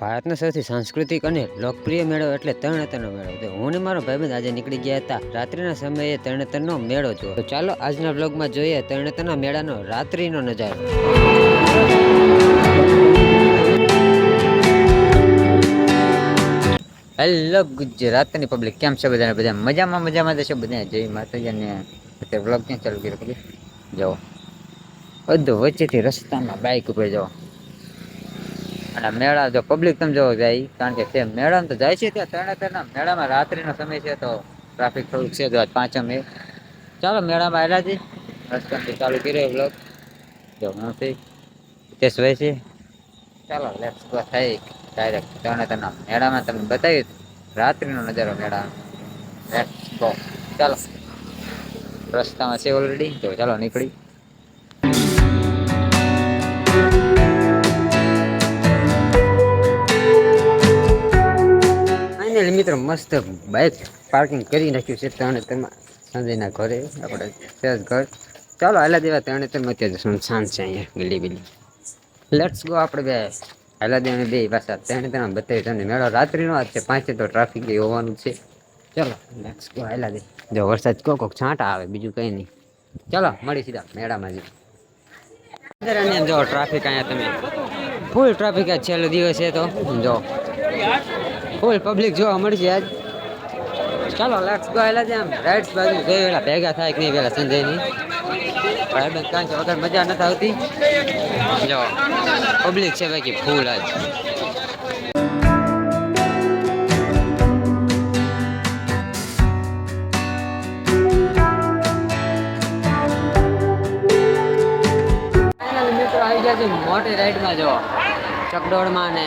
ભારતનો સૌથી સાંસ્કૃતિક અને લોકપ્રિય મેળો એટલે તરણેતરનો મેળો. તો હું ને મારો ભાઈબંધ આજે નીકળી ગયા હતા. રાત્રિના સમયે તરણેતરનો મેળો તો ચાલો આજના બ્લોગમાં જોઈએ તરણેતરના મેળાનો રાત્રિનો નજારો. હેલો ગુજરાતની પબ્લિક કેમ છે બધાને? બધા મજામાં મજામાં જશો બધા જય માતાજી અને અત્યારે બ્લોગ ક્યાં ચાલુ કર્યો જાઓ. બધું વચ્ચેથી રસ્તામાં બાઇક ઉપર જાઓ. અને મેળા જો પબ્લિક તમે જોવો જાય, કારણ કે તે મેળામાં તો જાય છે ત્યાં તરણેતરના મેળામાં રાત્રિનો સમય છે તો ટ્રાફિક થોડુંક છે તો આજ પાંચમ એ ચાલો મેળામાં આવેલા છે, રસ્તાથી ચાલુ કર્યો બ્લોક જો હું છે હિતેશભાઈ છે. ચાલો લેટ્સ ગો થઈ ડાયરેક્ટ તરણેતરના મેળામાં તમને બતાવ્યું રાત્રિનો નજારો મેળા લેટ્સ ગો ચાલો. રસ્તામાં છે ઓલરેડી તો ચાલો નીકળી. મિત્રો, મસ્ત બાઇક પાર્કિંગ કરી નાખ્યું છે તરણેતરમાં સંજયના ઘરે, આપણે સેજ ઘર. ચાલો, હાલા દેવા તરણેતરમાં અત્યારે સુનસાન છે અહીંયા, ગલી બિલી લેટ્સ ગો આપણે બે. હાલા દેવાને બે પાછા તરણેતરમાં બતાવી તમને. મેળો રાત્રિનો આજ છે, પાંચે તો ટ્રાફિક હોવાનું છે. ચાલો લેટ્સ ગો હાલા દે જો વરસાદ કોક કોક છાંટા આવે, બીજું કંઈ નહીં. ચાલો મળી સીધા મેળામાં જઈએ. જો ટ્રાફિક અહીંયા તમે. ફૂલ ટ્રાફિક છેલ્લો દિવસ છે તો, જો. ફૂલ પબ્લિક જોવા મળશે આજ. ચાલો લેટ્સ ગો એલા આમ. રાઈટ્સ બાજુ બે વેલા ભેગા થાય કે નહીં, વેલા સંજયની. ભાઈબંધ કાંઈ છે વગર મજા નથી આવતી. જો પબ્લિક છે બાકી ફૂલ આજ. મોટી રાઈડમાં જો. ચકડોળમાં ને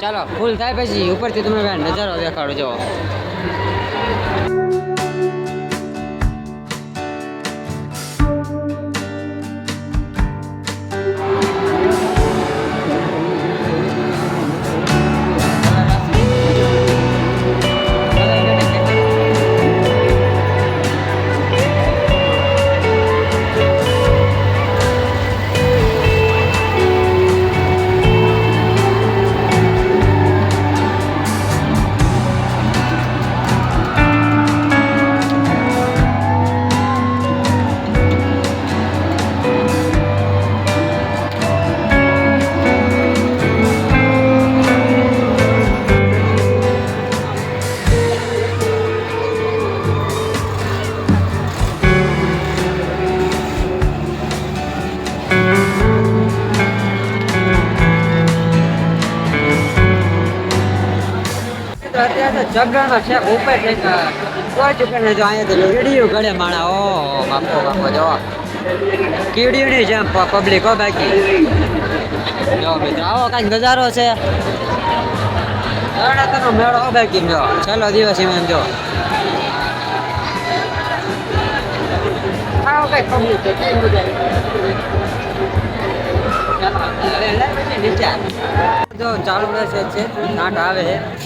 ચાલુ ફૂલ થાય પછી ઉપરથી તમે નજારો દેખાડો જો અત્યારે તો જગણમાં છે ઉપર છે કોઈ જો અહીંયા તો કીડીયું ગળે માણા. ઓ, બાપો જો. કીડીયું ની જેમ પબ્લિક હો કાંઈક નજારો છે. મેળો હો જો. છેલ્લો દિવસ એમ જો. જો ચાલુ રહેશે છે નાટ આવે છે.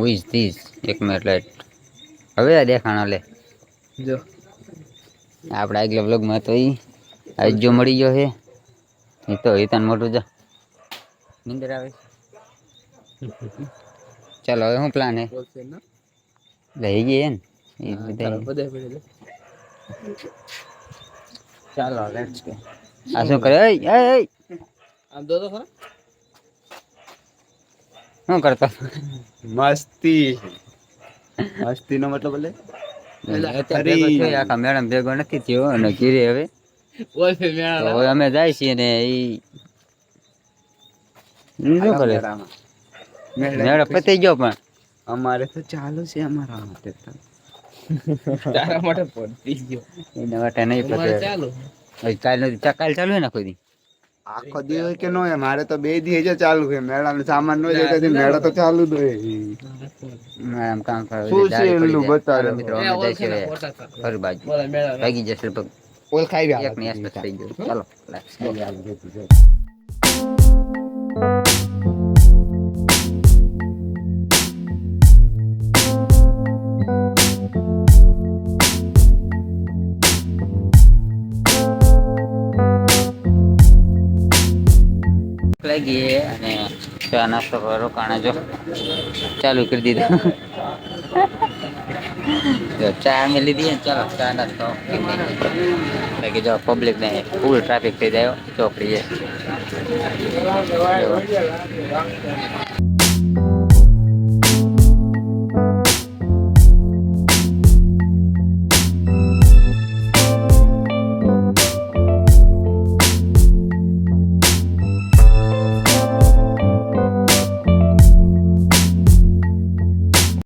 હુ ઇઝ ધીસ એક મિનિટ લાઈટ હવે આ દેખાણો લે. જો. આપણા આગલા વ્લોગમાં તો ઈ આજ જો મળી ગયો છે. એ તો હિતાન મોટું જા. નિંદર આવે ચાલો હવે શું પ્લાન હે બોલશે ના? લઈ ગઈ ને એ ચાલો, બધા બધા પડે લે. ચાલો લેટ્સ ગો આ શું કરે? એય એય એય આમ દો તો ખરા? શું કરતો? મસ્તી. મસ્તી નો મતલબ એટલે? થયો, આખા મેડમ ભેગો નથી થયો અને ઘીરે હવે. અમે જાય છીએ ને ઈ શું કરે? મેળો પતી ગયો પણ. અમારે તો ચાલુ છે અમારા માટે તો. તારા માટે પડી ગયો. એના માટે નહીં પતે ચાલુ. કાલ કાલ ચાલુ હે ને કોઈ દી? આખો દિવસ કે ન હોય મારે તો બે દિવસ જ ચાલુ છે. મેળાનો સામાન નો જતો તો મેળા તો ચાલુ જ હોય. એમ કામ કરે શું છે એમનું? બતાડો. મિત્રો અમે જાય છે ઘર બાજુ. ભાગી જશે લગભગ. ઓળખાઈ એક ની આસપાસ થઈ ગયું. ચાલો let's ગઈએ અને ચા નાસ્તો રોકાણા જો ચાલુ કરી દીધું. ચા અમે લીધી ચાલો ચા નાસ્તો બાકી જો પબ્લિક ને ફૂલ ટ્રાફિક થઈ જાય ચોકડી છે